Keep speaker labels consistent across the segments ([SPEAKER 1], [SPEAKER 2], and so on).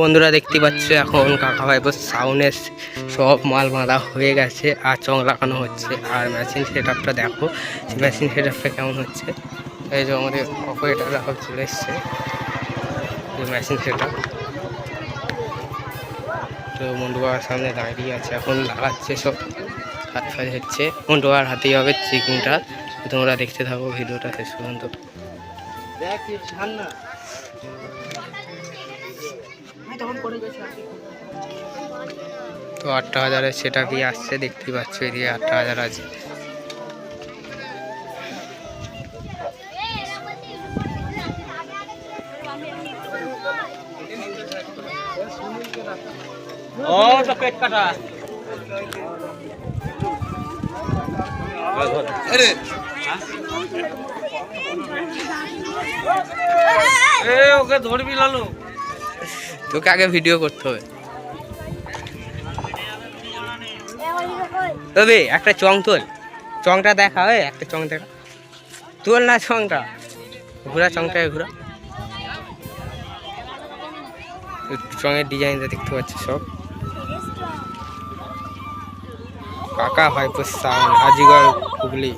[SPEAKER 1] বন্ধুরা দেখতে পাচ্ছ এখন কাকা ভাই সাউন্ডের সব মাল বাঁধা হয়ে গেছে আর চং লাগানো হচ্ছে। আর মেশিন সেট আপটা দেখো মেশিন সেট আপটা কেমন হচ্ছে? এই যে আমাদের অপারেটার সব চলে এসছে মেশিন সেট আপ তো মন্টু বাবার সামনে দাঁড়িয়ে আছে, এখন লাগাচ্ছে সব। হাত ফাজ হচ্ছে। মন্টু বাবার হাতেই হবে চিকিংটা তোমরা দেখতে থাকো ভিডিওটা শেষ পর্যন্ত। তো আটটা হাজারের সেটা কি আসছে দেখতেই পাচ্ছ এদিকে আটটা হাজার আছে।
[SPEAKER 2] ও তো পেট কাটা। এ ওকে ধরবি লালু।
[SPEAKER 1] তোকে আগে ভিডিও করতে হবে। তবে একটা চং তোল। চংটা দেখা ওই একটা চং দেখা। তোল না চংটা। ঘোরা চংটা ঘোরা। চঙের ডিজাইনটা দেখতে পাচ্ছি সব। কাকা ভাই সাউন্ড হাজিগড় হুগলি।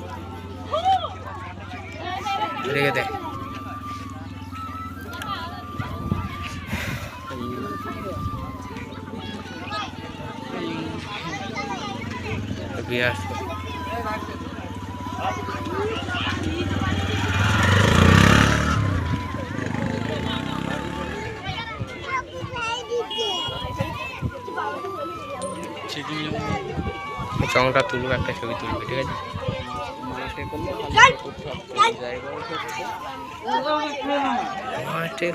[SPEAKER 1] রেখে দেয় বিয়ার চংটা তুলবো একটা ছবি তুলবি ঠিক আছে? মাঠে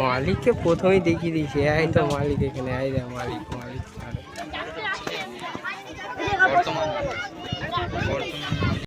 [SPEAKER 1] মালিককে প্রথমেই দেখিয়ে দিয়েছি এই তো মালিক এখানে এই রে মালিক মালিক।